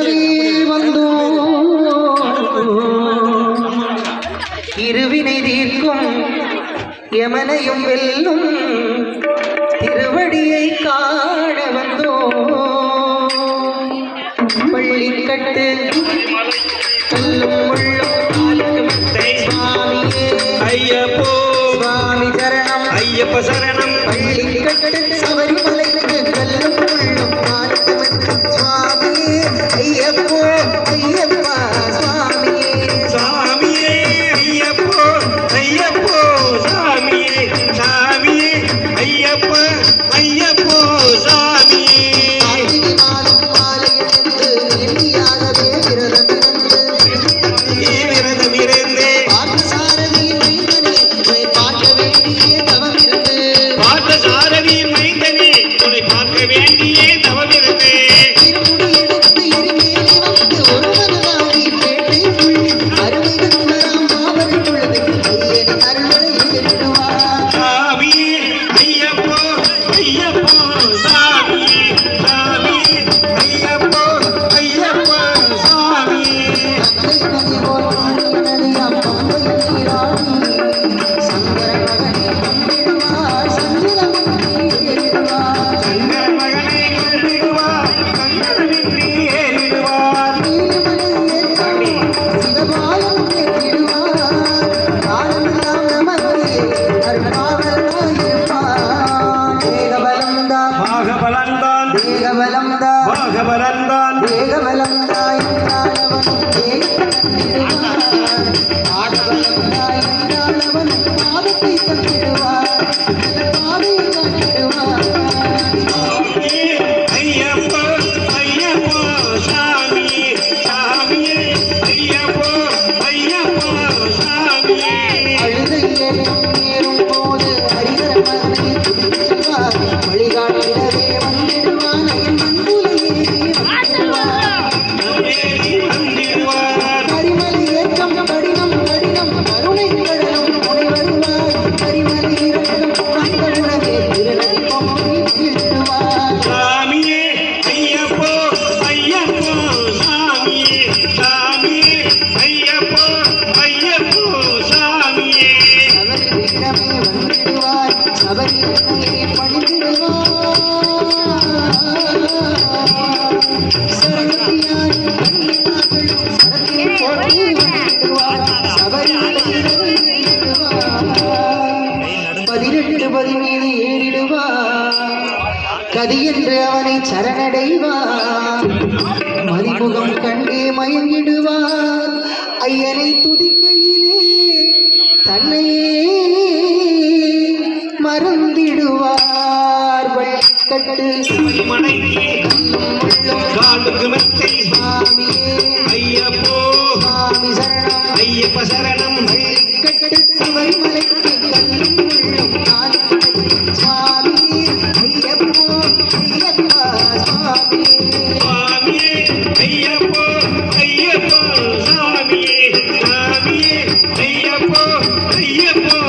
தேடி வந்தோம். இருவினை தீர்க்கும் எமனையும் வெல்லும் திருவடியை காண வந்தோம். பள்ளிக்கட்டு கல்லும் உள்ளும் சுவாமியே ஐயப்போ. சுவாமி சரணம். ஐயப்ப சரணம். பள்ளிக்கட்டு கருணை எட்டுவார் வளர்ந்தாய். வாக வளர்ந்தான் வேக வளர்ந்தாய் அழுதையே நேரும் போது பதினெட்டு பதினேழு ஏறிடுவா. கதி என்று அவனை சரணடைவா. மதிமுகம் கண்டே மயங்கிடுவார் ஐயனை துதிக்கையிலே மனைவியே. காட்டுக்கு வெற்றி ஐயப்போ. ஐயப்ப சரணம். கட்டு சபரிமலைக்கு ஐயப்போ ஐயப்போ சாமியே சாமியே ஐயப்போ ஐயப்போ.